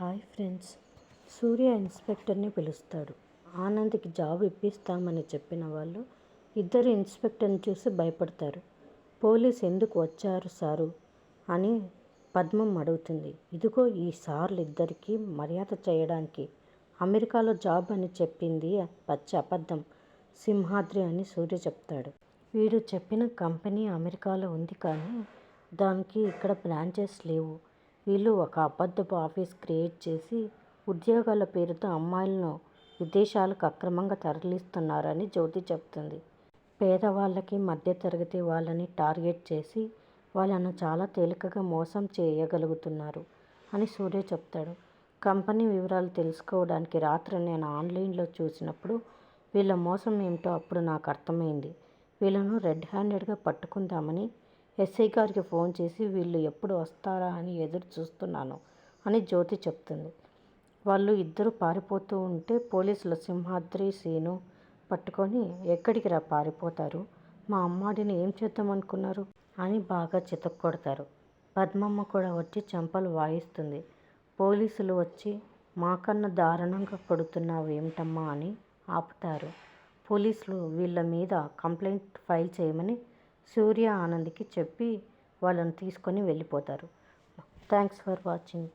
Hi friends. సూర్య ఇన్స్పెక్టర్ని పిలుస్తాడు. ఆనంద్కి job ఇప్పిస్తామని చెప్పిన వాళ్ళు ఇద్దరు ఇన్స్పెక్టర్ని చూసి భయపడతారు. పోలీస్ ఎందుకు వచ్చారు సారు? అని పద్మం అడుగుతుంది. ఇదిగో ఈ సార్లు ఇద్దరికి మర్యాద చేయడానికి అమెరికాలో జాబ్ అని చెప్పింది పచ్చి అబద్ధం సింహాద్రి అని సూర్య చెప్తాడు. వీడు చెప్పిన కంపెనీ అమెరికాలో ఉంది కానీ దానికి ఇక్కడ బ్రాంచెస్ లేవు. వీళ్ళు ఒక అబద్ధపు ఆఫీస్ క్రియేట్ చేసి ఉద్యోగాల పేరుతో అమ్మాయిలను విదేశాలకు అక్రమంగా తరలిస్తున్నారని జ్యోతి చెప్తుంది. పేదవాళ్ళకి మధ్యతరగతి వాళ్ళని టార్గెట్ చేసి వాళ్ళను చాలా తేలికగా మోసం చేయగలుగుతున్నారు అని సూర్య చెప్తాడు. కంపెనీ వివరాలు తెలుసుకోవడానికి రాత్రి నేను ఆన్లైన్లో చూసినప్పుడు వీళ్ళ మోసం ఏమిటో అప్పుడు నాకు అర్థమైంది. వీళ్ళను రెడ్ హ్యాండెడ్గా పట్టుకుందామని ఎస్ఐ గారికి ఫోన్ చేసి వీళ్ళు ఎప్పుడు వస్తారా అని ఎదురు చూస్తున్నాను అని జ్యోతి చెప్తుంది. వాళ్ళు ఇద్దరు పారిపోతూ ఉంటే పోలీసులు సింహాద్రి సీను పట్టుకొని ఎక్కడికి రా పారిపోతారు? మా అమ్మాడిని ఏం చేద్దామనుకున్నారు అని బాగా చితక్కొడతారు పద్మమ్మ కూడా వచ్చి చెంపలు వాయిస్తుంది. పోలీసులు వచ్చి మాకన్నా దారుణంగా కొడుతున్నావు ఏమిటమ్మా అని ఆపుతారు. పోలీసులు వీళ్ళ మీద కంప్లైంట్ ఫైల్ చేయమని సూర్య ఆనంద్కి చెప్పి వాళ్ళని తీసుకొని వెళ్ళిపోతారు. Thanks for watching